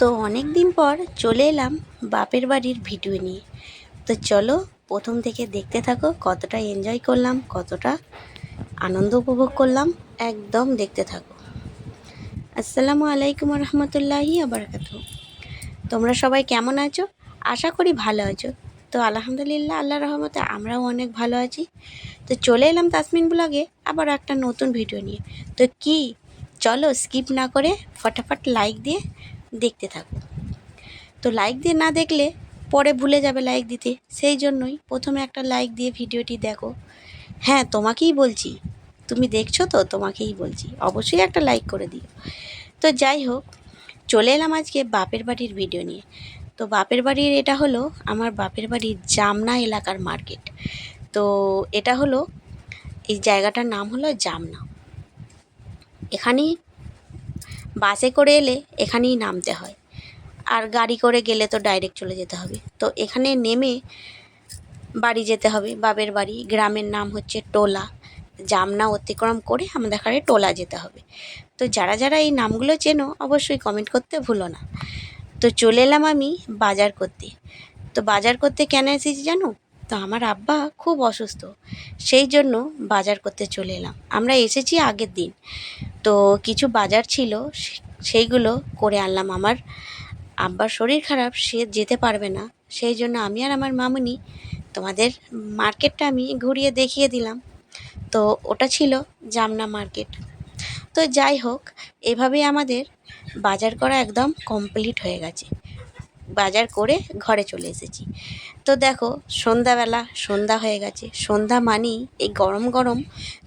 তো অনেক দিন পর চলে এলাম বাপের বাড়ির ভিডিও নিয়ে। তো চলো প্রথম থেকে দেখতে থাকো কতটা এনজয় করলাম, কতটা আনন্দ উপভোগ করলাম, একদম দেখতে থাকো। আসসালামু আলাইকুম রহমতুল্লাহি আবরকাত তোমরা সবাই কেমন আছো? আশা করি ভালো আছো। তো আলহামদুলিল্লাহ আল্লাহ রহমতে আমরাও অনেক ভালো আছি। তো চলে এলাম তাসমিন ব্লগে আবার একটা নতুন ভিডিও নিয়ে। তো কি? চলো স্কিপ না করে, ফটাফট লাইক দিয়ে দেখতে থাকো। তো লাইক দিয়ে না দেখলে পরে ভুলে যাবে লাইক দিতে। সেই জন্যই প্রথমে একটা লাইক দিয়ে ভিডিওটি দেখো। হ্যাঁ তোমাকেই বলছি। তুমি দেখছ তো, তোমাকেই বলছি। অবশ্যই একটা লাইক করে দিও। তো যাই হোক, চলে এলাম আজকে বাপের বাড়ির ভিডিও নিয়ে। তো বাপের বাড়ির এটা হলো আমার বাপের বাড়ির জামনা এলাকার মার্কেট তো এটা হলো, এই জায়গাটার নাম হলো জামনা। এখানেই বাসে করে এলে এখানেই নামতে হয়। আর গাড়ি করে গেলে তো ডাইরেক্ট চলে যেতে হবে। তো এখানে নেমে বাড়ি যেতে হবে। বাবের বাড়ি। গ্রামের নাম হচ্ছে টোলা। জামনা অতিক্রম করে আমাদের এখানে টোলা যেতে হবে। তো যারা যারা এই নামগুলো চেনো, অবশ্যই কমেন্ট করতে ভুলো না। তো চলে এলাম আমি বাজার করতে। তো বাজার করতে কেন এসেছি জানো? তো আমার আব্বা খুব অসুস্থ। সেই জন্য বাজার করতে চলে এলাম। আমরা এসেছি আগের দিন। তো কিছু বাজার ছিল সেইগুলো করে আনলাম। আমার আব্বার শরীর খারাপ, সে যেতে পারবে না। সেই জন্য আমি আর আমার মামুনি তোমাদের মার্কেটটা আমি ঘুরিয়ে দেখিয়ে দিলাম। তো ওটা ছিল জামনা মার্কেট। তো যাই হোক, এভাবেই আমাদের বাজার করা একদম কমপ্লিট হয়ে গেছে। বাজার করে ঘরে চলে এসেছি। তো দেখো, সন্ধ্যাবেলা সন্ধ্যা হয়ে গেছে। সন্ধ্যা মানেই এই গরম গরম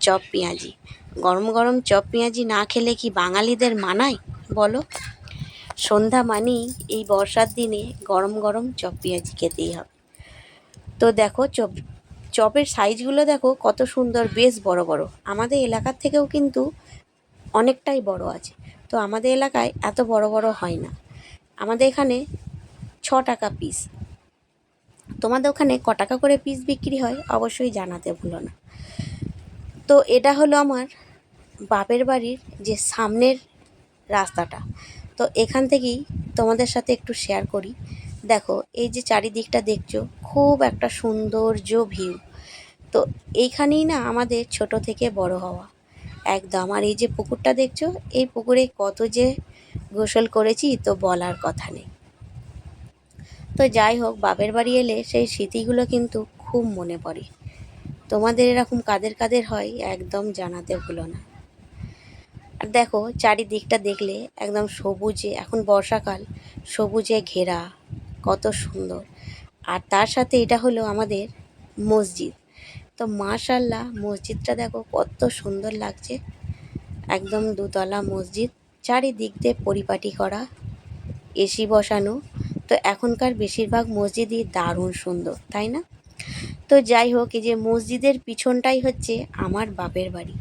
চপ পেঁয়াজি। গরম গরম চপ পেঁয়াজি না খেলে কি বাঙালিদের মানায়? বলো। সন্ধ্যা মানেই এই বর্ষার দিনে গরম গরম চপ পেঁয়াজি খেতেই হবে। তো দেখো, চপ, চপের সাইজগুলো দেখো কত সুন্দর, বেশ বড় বড়। আমাদের এলাকার থেকেও কিন্তু অনেকটাই বড় আছে। তো আমাদের এলাকায় এত বড় বড় হয় না। আমাদের এখানে ছ টাকা পিস তোমাদের ওখানে ক টাকা করে পিস বিক্রি হয়? অবশ্যই জানাতে ভুলো না। তো এটা হলো আমার বাপের বাড়ির যে সামনের রাস্তাটা। তো এখান থেকেই তোমাদের সাথে একটু শেয়ার করি। দেখো, এই যে চারিদিকটা দেখছ, খুব একটা সৌন্দর্য ভিউ তো এইখানেই না আমাদের ছোট থেকে বড় হওয়া। একদম, আর এই যে পুকুরটা দেখছ, এই পুকুরে কত যে গোসল করেছি, তো বলার কথা নেই। তো যাই হোক, বাপের বাড়ি এলে সেই স্মৃতিগুলো কিন্তু খুব মনে পড়ে। তোমাদের এরকম কাদের কাদের হয় একদম জানাতে ভুলো না। আর দেখো, চারিদিকটা দেখলে একদম সবুজে, এখন বর্ষাকাল, সবুজে ঘেরা, কত সুন্দর। আর তার সাথে এটা হলো আমাদের মসজিদ। তো মাশাল্লাহ মসজিদটা দেখো কত সুন্দর লাগছে। একদম দুতলা মসজিদ, চারিদিক দিয়ে পরিপাটি করা, এসি বসানো তো এখনকার বেশিরভাগ মসজিদই দারুণ সুন্দর, তাই না? তো যাই হোক, এই যে মসজিদের পিছনটাই হচ্ছে আমার বাপের বাড়ি।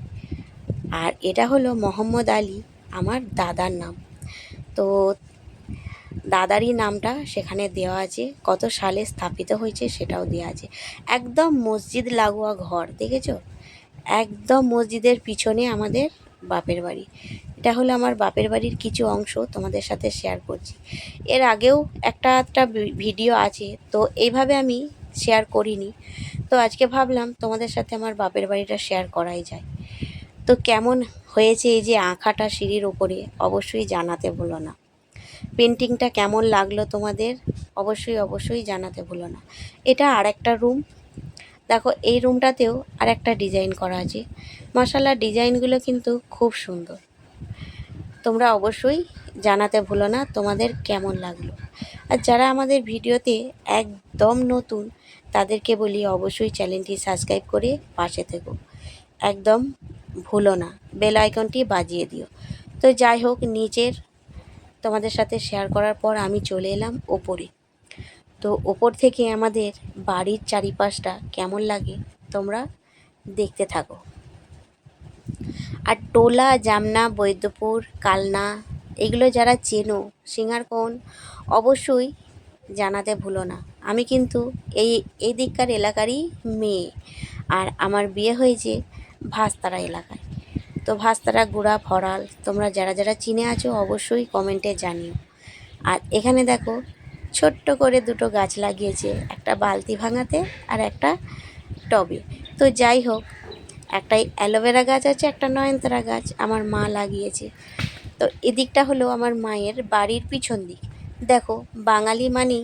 আর এটা হলো মোহাম্মদ আলী, আমার দাদার নাম। তো দাদারই নামটা সেখানে দেওয়া আছে, কত সালে স্থাপিত হয়েছে সেটাও দেওয়া আছে। একদম মসজিদ লাগোয়া ঘর, দেখেছ? একদম মসজিদের পিছনে আমাদের বাপের বাড়ি। এটা হলো আমার বাপের বাড়ির কিছু অংশ তোমাদের সাথে শেয়ার করছি। এর আগেও একটা একটা ভিডিও আছে, তো এইভাবে আমি শেয়ার করিনি। তো আজকে ভাবলাম তোমাদের সাথে আমার বাপের বাড়িটা শেয়ার করাই যায়। তো কেমন হয়েছে এই যে আঁকাটা সিঁড়ির ওপরে অবশ্যই জানাতে ভুলো না। পেন্টিংটা কেমন লাগল তোমাদের, অবশ্যই অবশ্যই জানাতে ভুলো না। এটা আর একটা রুম দেখো, এই রুমটাতেও আর একটা ডিজাইন করা আছে। মশালা ডিজাইনগুলো কিন্তু খুব সুন্দর। তোমরা অবশ্যই জানাতে ভুলো না তোমাদের কেমন লাগল। আর যারা আমাদের ভিডিওতে একদম নতুন, তাদেরকে বলি অবশ্যই চ্যানেলটি সাবস্ক্রাইব করে পাশে থেকো। একদম ভুলো না, বেল আইকনটি বাজিয়ে দিও। তো যাই হোক, নিচের তোমাদের সাথে শেয়ার করার পর আমি চলে এলাম ওপরে। তো ওপর থেকে আমাদের বাড়ির চারিপাশটা কেমন লাগে তোমরা দেখতে থাকো। আর টোলা, জামনা, বৈদ্যপুর, কালনা, এগুলো যারা চেনো সিঙ্গারকোণ অবশ্যই জানাতে ভুলো না। আমি কিন্তু এই এই দিককার এলাকারই মেয়ে। আর আমার বিয়ে হয়েছে ভাস্তারা এলাকায়। তো ভাস্তারা, গুড়া, ফরাল, তোমরা যারা যারা চিনে আছো, অবশ্যই কমেন্টে জানিও। আর এখানে দেখো, ছোট্ট করে দুটো গাছ লাগিয়েছে, একটা বালতি ভাঙাতে আর একটা টবে। তো যাই হোক একটা অ্যালোভেরা গাছ আছে, একটা নয়নতারা গাছ আমার মা লাগিয়েছে। তো এদিকটা হলো আমার মায়ের বাড়ির পিছন দিক। দেখো, বাঙালি মানেই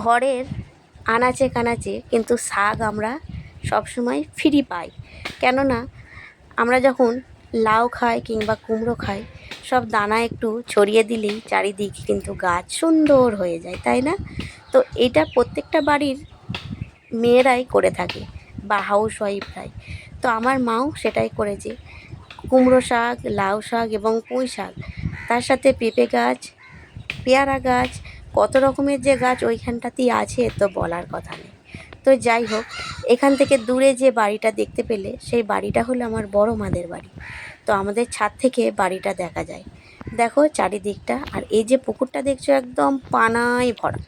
ঘরের আনাচে কানাচে কিন্তু শাক আমরা সবসময় ফ্রি পাই। কেননা, আমরা যখন লাউ খাই কিংবা কুমড়ো খাই, সব দানা একটু ছড়িয়ে দিলেই চারিদিক কিন্তু গাছ সুন্দর হয়ে যায়, তাই না? তো এটা প্রত্যেকটা বাড়ির মেয়েরাই করে থাকে, বা হাউস ওয়াইফরাই তো আমার মাও সেটাই করেছে। কুমড়ো শাক, লাউ শাক এবং পুঁই শাক। তার সাথে পেঁপে গাছ, পেয়ারা গাছ, কত রকমের যে গাছ ওইখানটাতেই আছে, তো বলার কথা নেই। তো যাই হোক, এখান থেকে দূরে যে বাড়িটা দেখতে পেলে, সেই বাড়িটা হলো আমার বড় মাদের বাড়ি। তো আমাদের ছাদ থেকে বাড়িটা দেখা যায়। দেখো চারিদিকটা, আর এই যে পুকুরটা দেখছ একদম পানায় ভরা।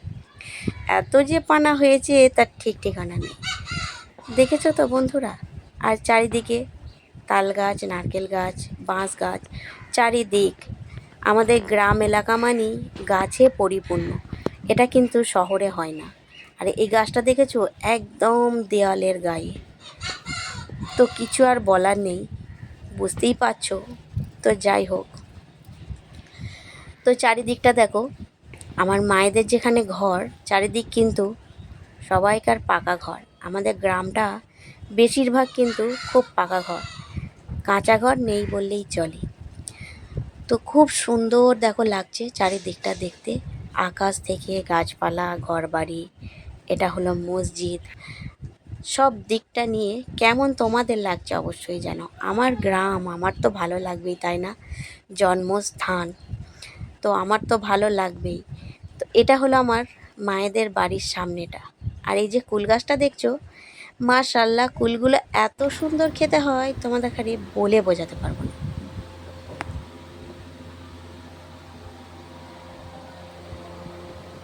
এত যে পানা হয়েছে, তার ঠিক ঠিকানা নেই। দেখেছ তো বন্ধুরা? আর চারিদিকে তাল গাছ, নারকেল গাছ, বাঁশ গাছ, চারিদিক আমাদের গ্রাম এলাকা মানেই গাছে পরিপূর্ণ। এটা কিন্তু শহরে হয় না। আর এই গাছটা দেখেছ? একদম দেওয়ালের গায়ে। তো কিছু আর বলার নেই। বুঝতেই পারছ? তো যাই হোক। তো চারিদিকটা দেখো। আমার মায়েদের যেখানে ঘর, চারিদিক কিন্তু সবাইকার পাকা ঘর। আমাদের গ্রামটা বেশিরভাগ কিন্তু খুব পাকা ঘর। কাঁচা ঘর নেই বললেই চলে। তো খুব সুন্দর দেখো লাগছে চারিদিকটা দেখতে। আকাশ থেকে গাছপালা, ঘরবাড়ি, এটা হলো মসজিদ। সব দিকটা নিয়ে কেমন তোমাদের লাগছে অবশ্যই জানো। আমার গ্রাম, আমার তো ভালো লাগবেই, তাই না? জন্মস্থান, তো আমার তো ভালো লাগবেই। তো এটা হলো আমার মায়েদের বাড়ির সামনেটা। আর এই যে কুল গাছটা দেখছ মাশাল্লাহ কুলগুলো এত সুন্দর খেতে হয় তোমাদের খালি বলে বোঝাতে পারব না।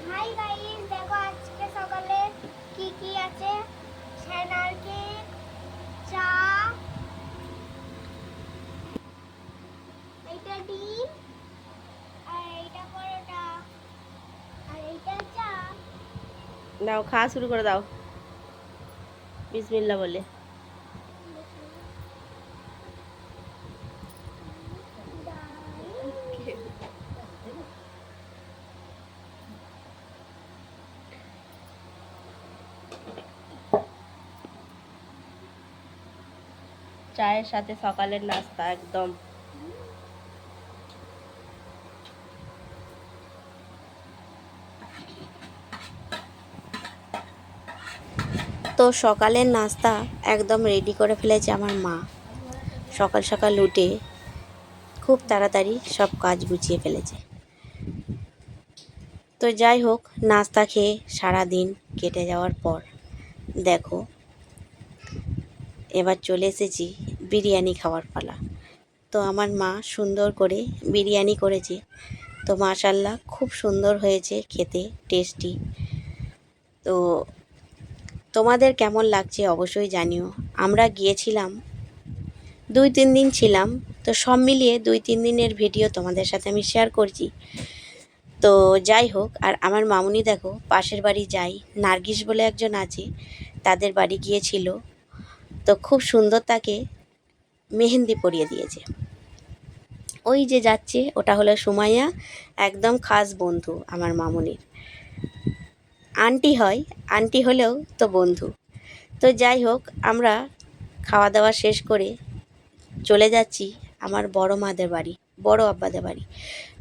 হাই গাইস দেখো আজকে সকালে কি কি আছে? ছানার কেক চা এইটা ডিম আর এইটা পরোটা আর এইটা চা। দাও খাওয়া শুরু করে দাও। বিসমিল্লা বলে। চায়ের সাথে সকালের নাস্তা একদম। তো সকালের নাস্তা একদম রেডি করে ফেলেছে আমার মা। সকাল সকাল উঠে খুব তাড়াতাড়ি সব কাজ গুছিয়ে ফেলেছে। তো যাই হোক, নাস্তা খেয়ে সারা দিন কেটে যাওয়ার পর দেখো, এবার চলে এসেছি বিরিয়ানি খাওয়ার পালা। তো আমার মা সুন্দর করে বিরিয়ানি করেছে। তো মাশাল্লাহ খুব সুন্দর হয়েছে খেতে টেস্টি তো তোমাদের কেমন লাগছে অবশ্যই জানিও। আমরা গিয়েছিলাম, দুই তিন দিন ছিলাম, তো সব মিলিয়ে দুই তিন দিনের ভিডিও তোমাদের সাথে আমি শেয়ার করছি। তো যাই হোক, আর আমার মামুনি দেখো, পাশের বাড়ি যাই, নার্গিস বলে একজন আছে, তাদের বাড়ি গিয়েছিল। তো খুব সুন্দর তাকে মেহেন্দি পরিয়ে দিয়েছে। ওই যে যাচ্ছে, ওটা হলো সুমাইয়া, একদম খাস বন্ধু আমার মামুনির। আন্টি হয়, আন্টি হলেও তো বন্ধু। তো যাই হোক, আমরা খাওয়া দাওয়া শেষ করে চলে যাচ্ছি আমার বড় মাদের বাড়ি, বড় আব্বাদের বাড়ি।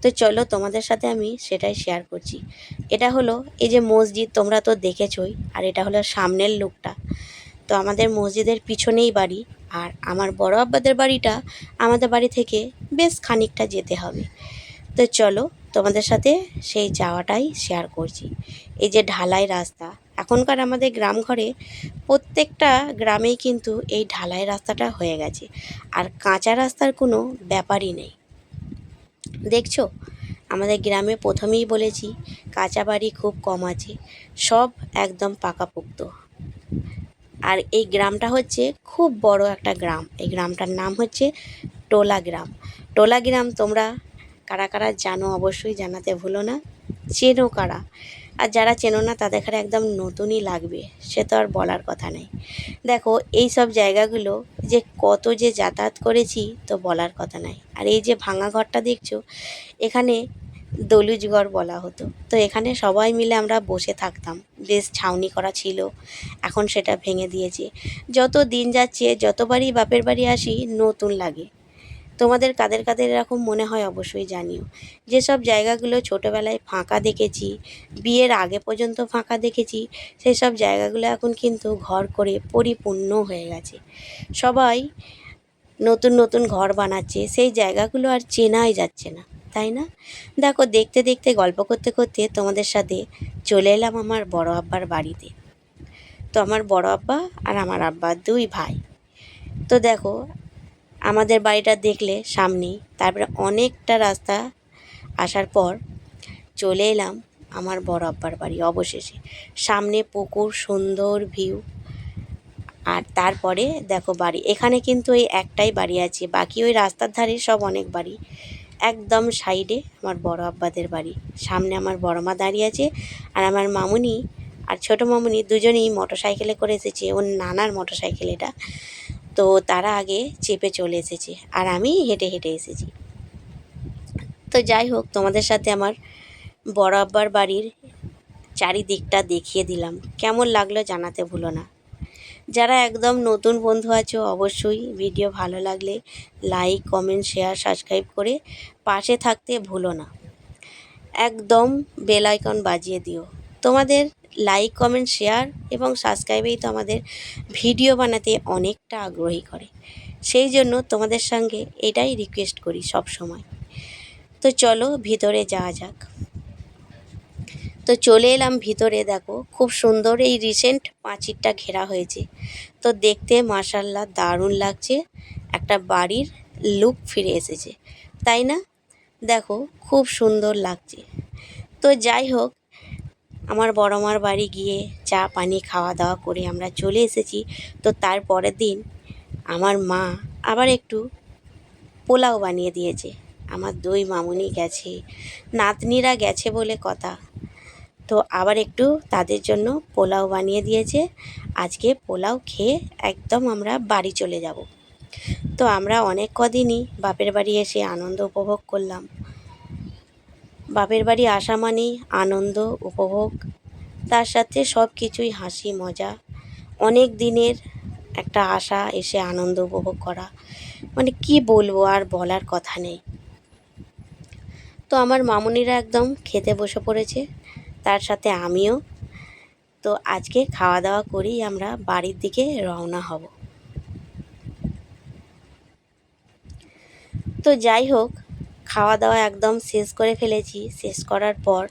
তো চলো তোমাদের সাথে আমি সেটাই শেয়ার করছি। এটা হলো এই যে মসজিদ, তোমরা তো দেখেছোই, আর এটা হলো সামনের লোকটা। তো আমাদের মসজিদের পিছনেই বাড়ি, আর আমার বড় আব্বাদের বাড়িটা আমাদের বাড়ি থেকে বেশ খানিকটা যেতে হবে। তো চলো তোমাদের সাথে সেই যাওয়াটাই শেয়ার করছি। এই যে ঢালাই রাস্তা, এখনকার আমাদের গ্রাম ঘরে প্রত্যেকটা গ্রামেই কিন্তু এই ঢালাই রাস্তাটা হয়ে গেছে। আর কাঁচা রাস্তার কোনো ব্যাপারই নেই। দেখছ? আমাদের গ্রামে প্রথমেই বলেছি, কাঁচা বাড়ি খুব কম আছে, সব একদম পাকাপোক্ত। আর এই গ্রামটা হচ্ছে খুব বড় একটা গ্রাম। এই গ্রামটার নাম হচ্ছে টোলা গ্রাম। টোলা গ্রাম তোমরা কারা কারা জানো অবশ্যই জানাতে ভুলো না। চেনো কারা? আর যারা চেনো না, তাদের কাছে একদম নতুনই লাগবে, সে তো আর বলার কথা নেই। দেখো, এই সব জায়গাগুলো যে কত যে যাতায়াত করেছি তো বলার কথা নাই। আর এই যে ভাঙা ঘরটা দেখছ, এখানে দলুজগড় বলা হতো। তো এখানে সবাই মিলে আমরা বসে থাকতাম। বেশ ছাউনি করা ছিল, এখন সেটা ভেঙে দিয়েছে। যত দিন যাচ্ছে, যতবারই বাপের বাড়ি আসি, নতুন লাগে। তোমাদের কাদের কাদের এরকম মনে হয় অবশ্যই জানিও। যেসব জায়গাগুলো ছোটোবেলায় ফাঁকা দেখেছি, বিয়ের আগে পর্যন্ত ফাঁকা দেখেছি সেই সব জায়গাগুলো এখন কিন্তু ঘর করে পরিপূর্ণ হয়ে গেছে। সবাই নতুন নতুন ঘর বানাচ্ছে, সেই জায়গাগুলো আর চেনাই যাচ্ছে না, তাই না? দেখো, দেখতে দেখতে, গল্প করতে করতে তোমাদের সাথে চলে এলাম আমার বড় আব্বার বাড়িতে। তো আমার বড় আব্বা আর আমার আব্বা দুই ভাই। তো দেখো আমাদের বাড়িটা দেখলে সামনেই। তারপরে অনেকটা রাস্তা আসার পর চলে এলাম আমার বড় আব্বার বাড়ি অবশেষে। সামনে পুকুর, সুন্দর ভিউ। আর তারপরে দেখো বাড়ি। এখানে কিন্তু ওই একটাই বাড়ি আছে। বাকি ওই রাস্তার ধারে সব অনেক বাড়ি। একদম সাইডে আমার বড় আব্বাদের বাড়ি। সামনে আমার বড় মা দাঁড়িয়ে আছে আর আমার মামুনি আর ছোটো মামুনি দুজনেই মোটর সাইকেলে করে এসেছে। ওর নানার মোটর এটা। তো তারা আগে চেপে চলে এসেছে আর আমি হেঁটে হেঁটে এসেছি। তো যাই হোক, তোমাদের সাথে আমার বড় আব্বার বাড়ির চারিদিকটা দেখিয়ে দিলাম। কেমন লাগল জানাতে ভুলো না। যারা একদম নতুন বন্ধু আছো, অবশ্যই ভিডিও ভালো লাগলে লাইক, কমেন্ট, শেয়ার, সাবস্ক্রাইব করে পাশে থাকতে ভুলো না। একদম বেল আইকন বাজিয়ে দিও। তোমাদের লাইক কমেন্ট শেয়ার এবং সাবস্ক্রাইবেই তো আমাদের ভিডিও বানাতে অনেকটা আগ্রহী করে। সেই জন্য তোমাদের সঙ্গে এটাই রিকোয়েস্ট করি সব সময় তো চলো ভিতরে যাওয়া যাক। তো চলে এলাম ভিতরে, দেখো খুব সুন্দর এই রিসেন্ট পাঁচিরটা ঘেরা হয়েছে। তো দেখতে মার্শাল্লাহ দারুণ লাগছে, একটা বাড়ির লুক ফিরে এসেছে। তাই না? দেখো খুব সুন্দর লাগছে। তো যাই হোক আমার বড় মার বাড়ি গিয়ে চা, পানি, খাওয়া দাওয়া করে আমরা চলে এসেছি। তো তার পরের দিন আমার মা আবার একটু পোলাও বানিয়ে দিয়েছে। আমার দুই মামুনি গেছে, নাতনিরা গেছে বলে কথা। তো আবার একটু তাদের জন্য পোলাও বানিয়ে দিয়েছে। আজকে পোলাও খেয়ে একদম আমরা বাড়ি চলে যাব। তো আমরা অনেক কদিনই বাপের বাড়ি এসে আনন্দ উপভোগ করলাম। বাপের বাড়ি আসা মানেই আনন্দ, উপভোগ, তার সাথে সব কিছুই হাসি, মজা। অনেক দিনের একটা আশা এসে আনন্দ উপভোগ করা। মানে কি বলব, আর বলার কথা নেই। তো আমার মামুনিরা একদম খেতে বসে পড়েছে, তার সাথে আমিও। তো আজকে খাওয়া দাওয়া করেই আমরা বাড়ির দিকে রওনা হব। তো যাই হোক খাওয়া দাওয়া একদম শেষ করে ফেলেছি। শেষ করার পর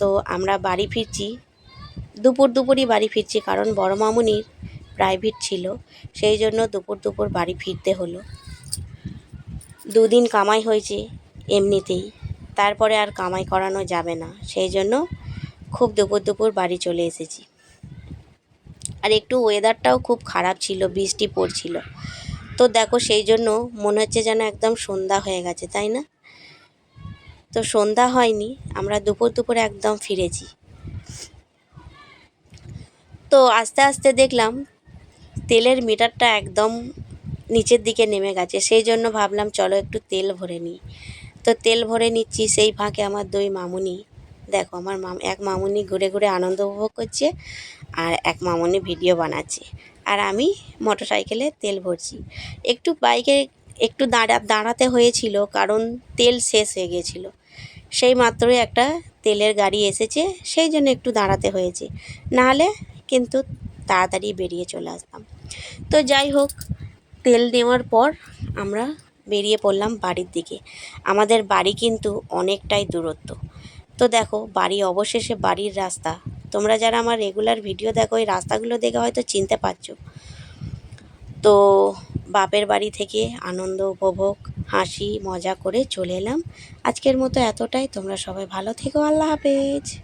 তো আমরা বাড়ি ফিরছি। দুপুর দুপুরই বাড়ি ফিরছি কারণ বড় মামুনির প্রাইভেট ছিল। সেই জন্য দুপুর দুপুর বাড়ি ফিরতে হলো। দুদিন কামাই হয়েছে এমনিতেই। তারপরে আর কামাই করানো যাবে না। সেই জন্য খুব দুপুর দুপুর বাড়ি চলে এসেছি। আর একটু ওয়েদারটাও খুব খারাপ ছিল, বৃষ্টি পড়ছিল। তো দেখো সেই জন্য মনে হচ্ছে যেন একদম সন্ধ্যা হয়ে গেছে, তাই না? তো সন্ধ্যা হয়নি, আমরা দুপুর দুপুর একদম ফিরেছি। তো আস্তে আস্তে দেখলাম তেলের মিটারটা একদম নিচের দিকে নেমে গেছে, সেই জন্য ভাবলাম চলো একটু তেল ভরে নিই। তো তেল ভরে নিচ্ছি, সেই ফাঁকে আমার দুই মামুনি, দেখো আমার মাম, এক মামুনি ঘুরে ঘুরে আনন্দ উপভোগ করছে আর এক মামুনি ভিডিও বানাচ্ছে। আর আমি মোটর সাইকেলে তেল ভরছি। একটু বাইকে একটু দাঁড়া, দাঁড়াতে হয়েছিল কারণ তেল শেষ হয়ে গিয়েছিল সেই মাত্রই একটা তেলের গাড়ি এসেছে, সেই জন্য একটু দাঁড়াতে হয়েছে। নাহলে কিন্তু তাড়াতাড়ি বেরিয়ে চলে আসতাম। তো যাই হোক, তেল নেওয়ার পর আমরা বেরিয়ে পড়লাম বাড়ির দিকে। আমাদের বাড়ি কিন্তু অনেকটাই দূরত্ব। তো দেখো, বাড়ি অবশেষে বাড়ির রাস্তা। তোমরা যারা আমার রেগুলার ভিডিও দেখো, এই রাস্তাগুলো দেখে হয়তো চিনতে পারছ। তো বাপের বাড়ি থেকে আনন্দ, উপভোগ, হাসি, মজা করে চলে এলাম। আজকের মতো এতটাই। তোমরা সবাই ভালো থেকো। আল্লাহ হাফেজ।